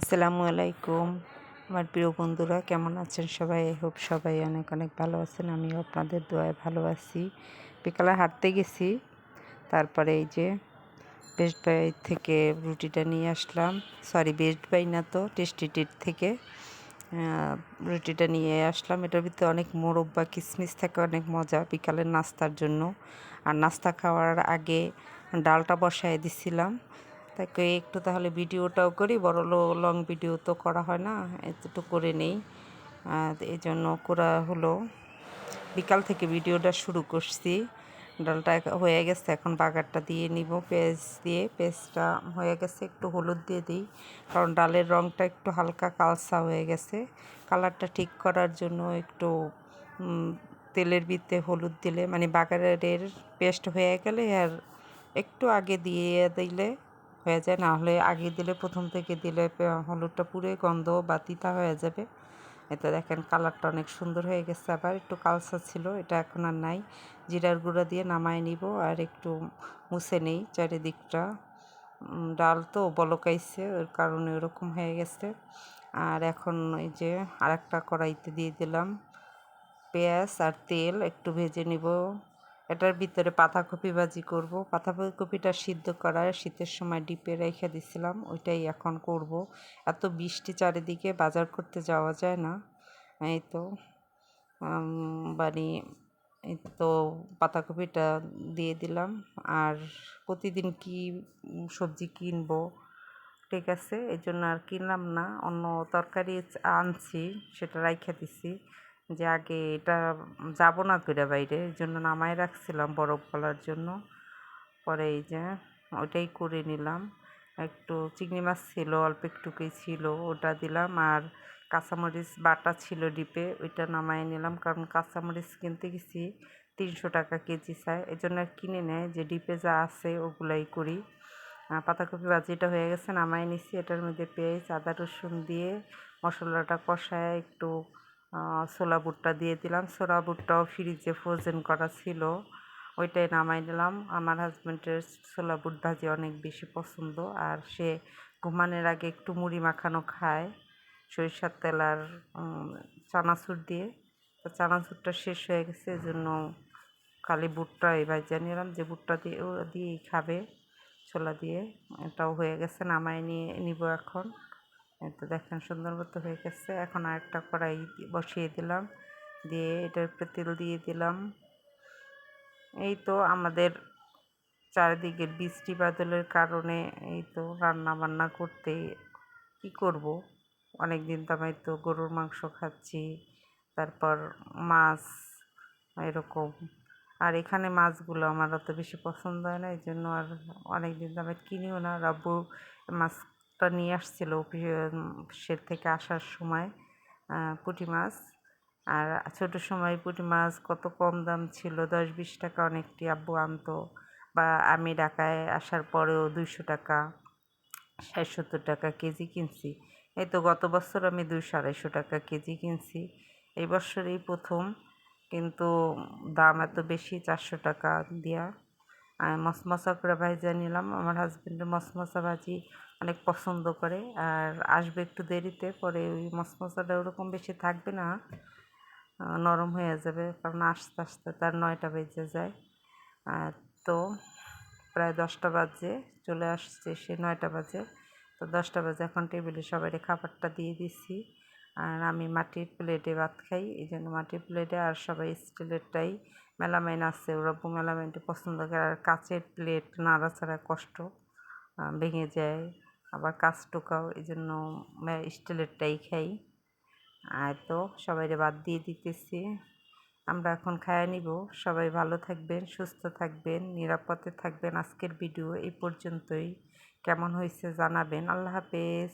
আসসালামু আলাইকুম, আমার প্রিয় বন্ধুরা, কেমন আছেন সবাই? হোপ সবাই অনেক অনেক ভালো আছেন। আমিও আপনাদের দোয়ায় ভালো আছি। বিকালে হাঁটতে গেছি, তারপরে এই যে বেস্ট বাই থেকে রুটিটা নিয়ে আসলাম। সরি বেস্ট বাই না তো টেস্টি টিট থেকে রুটিটা নিয়ে আসলাম। এটার ভিতরে অনেক মোরব বা কিসমিস থাকে, অনেক মজা বিকালের নাস্তার জন্য। আর নাস্তা খাওয়ার আগে ডালটা বসায় দিছিলাম। তাকে একটু তাহলে ভিডিওটাও করি, বড় লং ভিডিও তো করা হয় না, এতটুকু করে নেই। এই জন্য করা হলো। বিকাল থেকে ভিডিওটা শুরু করছি। ডালটা হয়ে গেছে, এখন বাগারটা দিয়ে নিব, পেঁয়াজ দিয়ে। পেঁয়াজটা হয়ে গেছে, একটু হলুদ দিয়ে দিই। কারণ ডালের রঙটা একটু হালকা কালসা হয়ে গেছে। কালারটা ঠিক করার জন্য একটু তেলের ভিতরে হলুদ দিলে মানে বাগারের পেস্ট হয়ে গেলে আর একটু আগে দিয়ে দিলে হয়ে যায়। না হলে আগে দিলে, প্রথম থেকে দিলে হলুদটা পুরো গন্ধ বা তিতা হয়ে যাবে। এতে দেখেন কালারটা অনেক সুন্দর হয়ে গেছে আবার। একটু কালসা ছিল, এটা এখন আর নাই। জিরার গুঁড়া দিয়ে নামায় নিব আর একটু মুছে নেই চারিদিকটা। ডাল তো বলকাইছে ওর কারণে ওরকম হয়ে গেছে। আর এখন এই যে আরেকটা কড়াইতে দিয়ে দিলাম। পেঁয়াজ আর তেল একটু ভেজে নিব। এটার ভিতরে পাতাকপি ভাজি করব। পাতাকপিটা সিদ্ধ করার শীতের সময় ডিপে রেখে দিছিলাম, ওইটাই এখন করব। এত বৃষ্টি চারিদিকে, বাজার করতে যাওয়া যায় না। এই তো মানে তো পাতাকপিটা দিয়ে দিলাম। আর প্রতিদিন কি সবজি কিনবো? ঠিক আছে এই জন্য আর কিনলাম না, অন্য তরকারি আনছি, সেটা রাইখা দিছি। যে আগে এটা যাব না করে বাইরে, এই জন্য নামায় রাখছিলাম বরফ গলার জন্য। পরে এই যে ওইটাই করে নিলাম। একটু চিংড়ি মাছ ছিল, অল্প একটুকুই ছিল, ওটা দিলাম। আর কাঁচামরিচ বাটা ছিল ডিপে, ওইটা নামায় নিলাম। কারণ কাঁচামরিচ কিনতে গেছি তিনশো টাকা কেজি চাই। এই জন্য কিনে নেয় যে ডিপে যা আছে ওগুলাই করি। পাতাকপি ভাজিটা হয়ে গেছে নামায় নিছি। এটার মধ্যে পেঁয়াজ, আদা, রসুন দিয়ে মশলাটা কষায় একটু ছোলা বুটটা দিয়ে দিলাম। ছোলা বুটটাও ফ্রিজে ফ্রোজেন করা ছিল। ওইটাই নামাই দিলাম আমার হাজব্যান্ডের ছোলা বুট ভাজি অনেক বেশি পছন্দ। আর সে ঘুমানোর আগে একটু মুড়ি মাখানো খায়। সরিষার তেল আর চানাচুর দিয়ে। তো চানাচুরটা শেষ হয়ে গেছে। এই জন্য খালি বুটটা ভাজিয়া নিলাম। যে বুটটা দিয়ে দিয়েই খাবে ছোলা দিয়ে। এটাও হয়ে গেছে। নামাই নিয়ে নিব এখন। তো দেখেন সুন্দর মতো হয়ে গেছে। এখন আরেকটা কড়াই বসিয়ে দিলাম। দিয়ে এটার উপরে তেল দিয়ে দিলাম। এই তো আমাদের চারিদিকে বৃষ্টি বাদলের কারণে এই তো রান্না বান্না করতে কি করব? অনেক দিন তো আমি তো গরুর মাংস খাচ্ছি, তারপর মাছ এরকম। আর এখানে মাছগুলো আমার অত বেশি পছন্দ হয় না এই জন্য আর অনেক দিন তো আমি কিনিও না। রাব্বু মাছ মাছটা নিয়ে আসছিল অফিসের থেকে আসার সময় পুঁটি মাছ। আর ছোটো সময় পুঁটি মাছ কত কম দাম ছিল দশ বিশ টাকা অনেকটি আব্বু আনতো বা আমি ঢাকায় আসার পরেও দুইশো টাকা, ষাট, সত্তর টাকা কেজি কিনছি। এই তো গত বছর আমি দুইশো, আড়াইশো টাকা কেজি কিনছি। এই বছর এই প্রথম, কিন্তু দাম এত বেশি, চারশো টাকা দিয়া মশমশা করে ভাজা নিলাম। আমার হাজব্যান্ডের মশমশা ভাজি অনেক পছন্দ করে। আর আসবে একটু দেরিতে, পরে ওই মশমশাটা ওরকম বেশি থাকবে না নরম হয়ে যাবে। কারণ আস্তে আস্তে তার নয়টা বেজে যায়। তো প্রায় দশটা বাজে, চলে আসছে সে নয়টা বাজে। তো দশটা বাজে এখন টেবিলে সবাই খাবারটা দিয়ে দিচ্ছি আর আমি মাটির প্লেটে ভাত খাই এই জন্য মাটির প্লেটে আর সবাই স্টিলেরটাই মেলামাইন আছে। ওরা মেলামাইনটা পছন্দ করে আর কাচের প্লেট নাড়াচাড়া কষ্ট ভেঙে যায়। আবার কাজ টোকাও এই জন্য স্টিলেরটাই খাই। আর তো সবাইরে বাদ দিয়ে দিতেছি। আমরা এখন খায়া নিব। সবাই ভালো থাকবেন, সুস্থ থাকবেন, নিরাপদে থাকবেন। আজকের ভিডিও এই পর্যন্তই। কেমন হয়েছে জানাবেন। আল্লাহ হাফেজ।